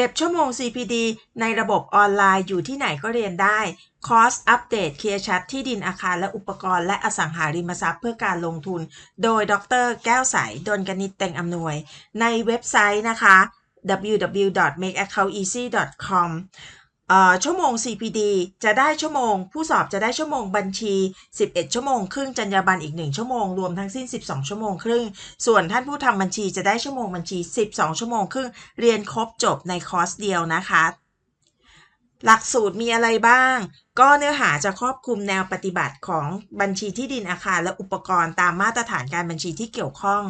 เก็บชั่วโมง CPD ในระบบออนไลน์อยู่ที่ไหนก็เรียนได้ คอร์สอัปเดตเคลียร์ชัดที่ดินอาคารและอุปกรณ์และอสังหาริมทรัพย์เพื่อการลงทุน โดยดร แก้วใสดนกนิตเต็งอำนวย ในเว็บไซต์นะคะ www.makeaccounteasy.com ชั่วโมง CPD จะได้ชั่วโมง ผู้สอบจะได้ชั่วโมงบัญชี 11 ชั่วโมง ครึ่งจรรยาบรรณอีก 1 ชั่วโมง รวมทั้งสิ้น 12 ชั่วโมงครึ่ง ส่วนท่านผู้ทำบัญชีจะได้ชั่วโมงบัญชี 12 ชั่วโมงครึ่ง เรียนครบจบในคอร์สเดียวนะคะ หลักสูตรมีอะไรบ้าง ก็เนื้อหาจะครอบคลุมแนวปฏิบัติของบัญชีที่ดินอาคารและอุปกรณ์ตามมาตรฐานการบัญชีที่เกี่ยวข้อง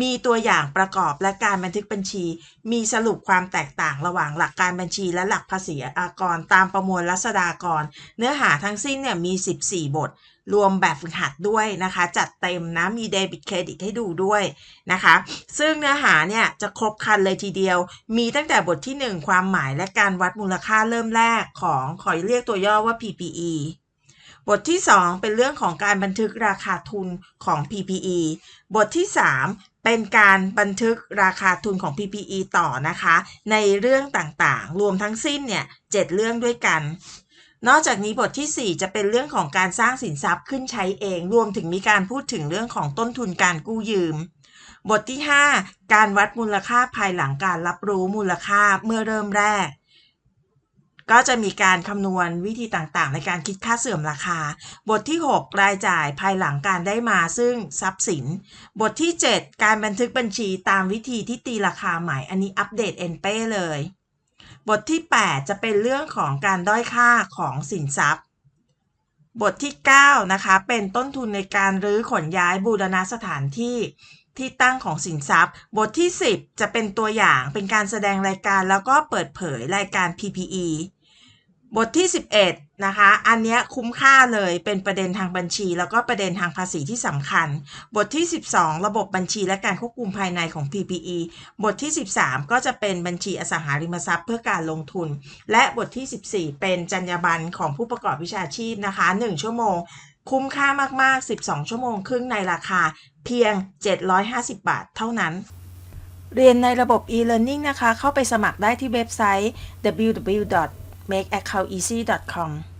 มีตัวอย่างประกอบและการบันทึกบัญชี มีสรุปความแตกต่างระหว่างหลักการบัญชีและหลักภาษีอากร ตามประมวลรัษฎากร เนื้อหาทั้งสิ้นเนี่ยมี 14 บท รวมแบบฝึกหัดด้วยนะคะ จัดเต็มนะ มีเดบิตเครดิตให้ดูด้วยนะคะ ซึ่งเนื้อหาเนี่ยจะครบครันเลยทีเดียว มีตั้งแต่บทที่ 1 ความหมายและการวัดมูลค่าเริ่มแรกของขอเรียกตัวย่อว่า P PPE บทที่ 2 เป็นเรื่องของการบันทึกราคาทุนของ PPE บทที่ 3 เป็นการบันทึกราคาทุนของ PPE ต่อนะคะ ในเรื่องต่างๆ รวมทั้งสิ้นเนี่ย7เรื่องด้วยกัน นอกจากนี้บทที่ 4 จะเป็นเรื่องของการสร้างสินทรัพย์ขึ้นใช้เอง รวมถึงมีการพูดถึงเรื่องของต้นทุนการกู้ยืม บทที่ 5 การวัดมูลค่าภายหลังการรับรู้มูลค่าเมื่อเริ่มแรก ก็จะมีการคำนวณวิธีต่างๆ ในการคิดค่าเสื่อมราคา บทที่ 6 รายจ่ายภายหลังการได้มาซึ่งทรัพย์สิน บทที่ 7 การบันทึกบัญชีตามวิธีที่ตีราคาใหม่ อันนี้อัปเดตเอ็นเป้เลย บทที่ 8 จะเป็นเรื่องของการด้อยค่าของสินทรัพย์บทที่ 9 นะคะ เป็นต้นทุนในการรื้อขนย้ายบูรณะสถานที่ที่ตั้งของสินทรัพย์ บทที่ 10 จะเป็นตัวอย่างเป็นการแสดงรายการแล้วก็เปิดเผยรายการ PPE บทที่ 11 นะคะ อันนี้คุ้มค่าเลยเป็นประเด็นทางบัญชี แล้วก็ประเด็นทางภาษีที่สำคัญ บทที่ 12 ระบบบัญชีและการควบคุมภายในของ PPE บทที่ 13 ก็จะเป็นบัญชีอสังหาริมทรัพย์เพื่อการลงทุน และบทที่ 14 เป็นจรรยาบรรณของผู้ประกอบวิชาชีพนะคะ 1 ชั่วโมง คุ้มค่ามาก ๆ 12 ชั่วโมงครึ่งในราคาเพียง 750 บาท เท่านั้นเรียนในระบบ e-learning นะคะ เข้าไปสมัครได้ที่เว็บไซต์ www www.makeaccounteasy.com